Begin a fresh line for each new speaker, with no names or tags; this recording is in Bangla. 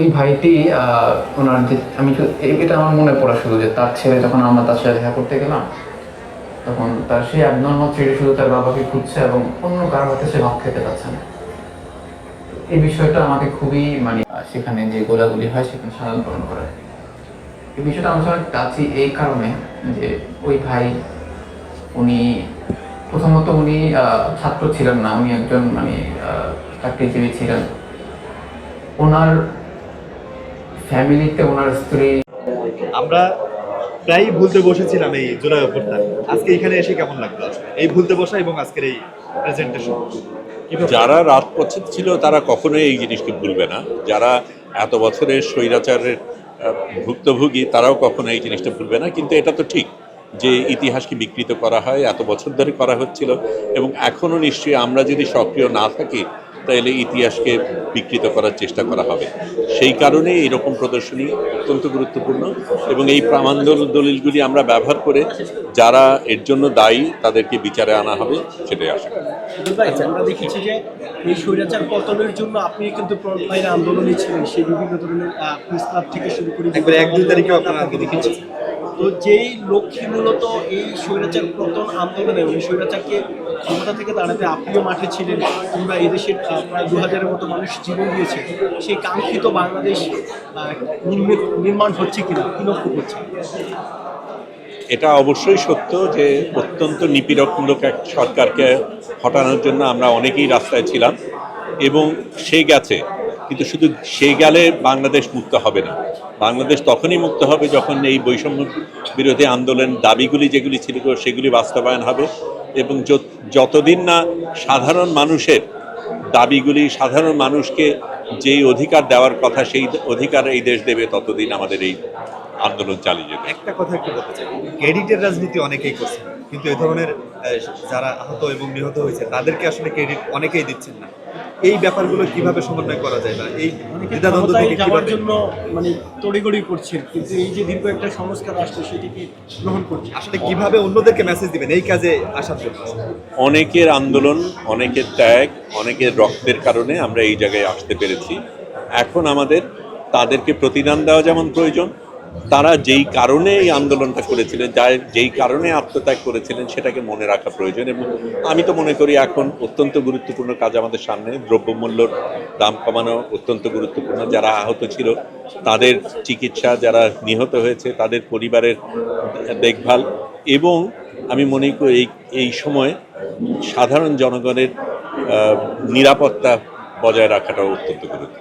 ওই ভাইটি ওনার যে, আমি এটা আমার মনে পড়ে শুধু যে তার ছেলে যখন আমরা তার সাথে দেখা করতে গেলাম, তখন তার সেই অ্যাবনর্মাল ছেলে শুধু তার বাবাকে খুঁজছে এবং অন্য কারও হাতে সে ভাত খেতে পারছে না। এই বিষয়টা আমাকে খুবই মানে সেখানে যে গোলাগুলি হয় সেখানে সাধারণ পালন করে এই বিষয়টা আমার সঙ্গে কাছে এই কারণে যে ওই ভাই, উনি, প্রথমত উনি ছাত্র ছিলেন না, উনি একজন মানে চাকরিজীবী ছিলেন। ওনার ফ্যামিলিতে ওনার স্ত্রী।
আমরা প্রায়ই ভুলতে বসেছিলাম এই জুলাই অভ্যুত্থান আজকে এখানে এসে কেমন লাগল? এই ভুলতে বসা এবং আজকের এই প্রেজেন্টেশন
যারা রাজপথে ছিল তারা কখনোই এই জিনিসকে ভুলবে না। যারা এত বছরের স্বৈরাচারের ভুক্তভোগী তারাও কখনো এই জিনিসটা ভুলবে না। কিন্তু এটা তো ঠিক যে ইতিহাসকে বিকৃত করা হয় এত বছর ধরে করা হচ্ছিল। এবং এখনও নিশ্চয়ই আমরা যদি সক্রিয় না থাকি তাহলে ইতিহাসকে বিকৃত করার চেষ্টা করা হবে। সেই কারণে এরকম প্রদর্শনী অত্যন্ত গুরুত্বপূর্ণ এবং এই প্রামাণ্য দলিলগুলি আমরা ব্যবহার করে যারা এর জন্য দায়ী তাদেরকে বিচারে আনা হবে সেটাই আশা করি।
আমরা দেখেছি যে এই স্বৈরাচার পতনের জন্য আপনি কিন্তু আন্দোলনে ছিলেন সেই বিভিন্ন ধরনের প্রেস ক্লাব থেকে শুরু করে
এক দুই তারিখেও আপনারা
দেখেছি। তো যেই লক্ষ্যে মূলত এই স্বৈরাচার পতন আন্দোলনে ওই স্বৈরাচারকে ক্ষমতা থেকে দাঁড়াতে আপনিও মাঠে ছিলেন কিংবা এদেশের প্রায় দু হাজারের মতো মানুষ জীবন দিয়েছে, সেই কাঙ্ক্ষিত বাংলাদেশ নির্মাণ হচ্ছে কিনা, কি লক্ষ্য করছে
এটা অবশ্যই সত্য যে অত্যন্ত নিপীড়কমূলক এক সরকারকে হটানোর জন্য আমরা অনেকেই রাস্তায় ছিলাম এবং সে গেছে। কিন্তু শুধু সে গেলে বাংলাদেশ মুক্ত হবে না। বাংলাদেশ তখনই মুক্ত হবে যখন এই বৈষম্য বিরোধী আন্দোলন দাবিগুলি যেগুলি ছিল সেগুলি বাস্তবায়ন হবে এবং যত- যতদিন না সাধারণ মানুষের দাবিগুলি, সাধারণ মানুষকে যেই অধিকার দেওয়ার কথা সেই অধিকার এই দেশ দেবে, ততদিন আমাদের এই আন্দোলন চালিয়ে যেতে
একটা কথা একটু বলতে চাই। ক্রেডিটের রাজনীতি অনেকেই করছে, কিন্তু এ ধরনের যারা আহত এবং নিহত হয়েছে, তাদেরকে আসলে ক্রেডিট অনেকেই দিচ্ছেন না। এই ব্যাপারগুলো কীভাবে সমন্বয় করা যায় বা এই দ্বিধাদ্বন্দ্ব থেকে
যাওয়ার জন্য মানে তড়িগড়ি করছেন। কিন্তু এই যে দীর্ঘ একটা সংস্কার আসছে সেটিকে গ্রহণ করছে
আসলে কীভাবে অন্যদেরকে মেসেজ দিবেন? এই কাজে আসার জন্য।
অনেকের আন্দোলন অনেকের ত্যাগ অনেকের রক্তের কারণে আমরা এই জায়গায় আসতে পেরেছি। এখন আমাদের তাদেরকে প্রতিদান দেওয়া যেমন প্রয়োজন তারা যেই কারণে এই আন্দোলনটা করেছিলেন, যার যেই কারণে আত্মত্যাগ করেছিলেন, সেটাকে মনে রাখা প্রয়োজন এবং আমি তো মনে করি এখন অত্যন্ত গুরুত্বপূর্ণ কাজ আমাদের সামনে দ্রব্যমূল্যর দাম কমানো অত্যন্ত গুরুত্বপূর্ণ। যারা আহত ছিল, তাদের চিকিৎসা যারা নিহত হয়েছে, তাদের পরিবারের দেখভাল এবং আমি মনে করি এই এই সময় সাধারণ জনগণের নিরাপত্তা বজায় রাখাটাও অত্যন্ত গুরুত্ব